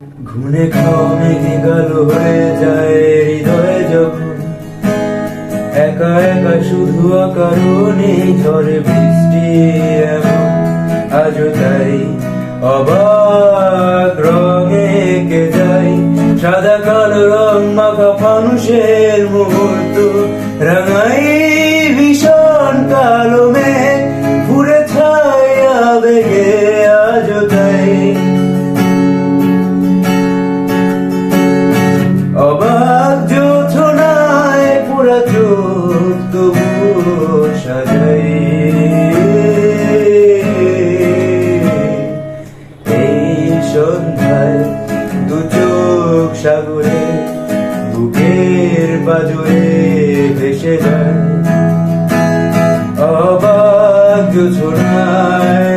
ঘুনে খাও, মেঘে হয়ে যায় হৃদয়ে যখন। একা একা শুধু ঝড়ে বৃষ্টি আজও তাই, অবাক রঙে এঁকে যাই। সাদা কালো রং মাখা মানুষের মুহূর্ত, রাঙাই তবু সাজাই এই সন্ধ্যায় দু চোখ সাগরে বুকের ভেসে যায়। অবাক যোথনায়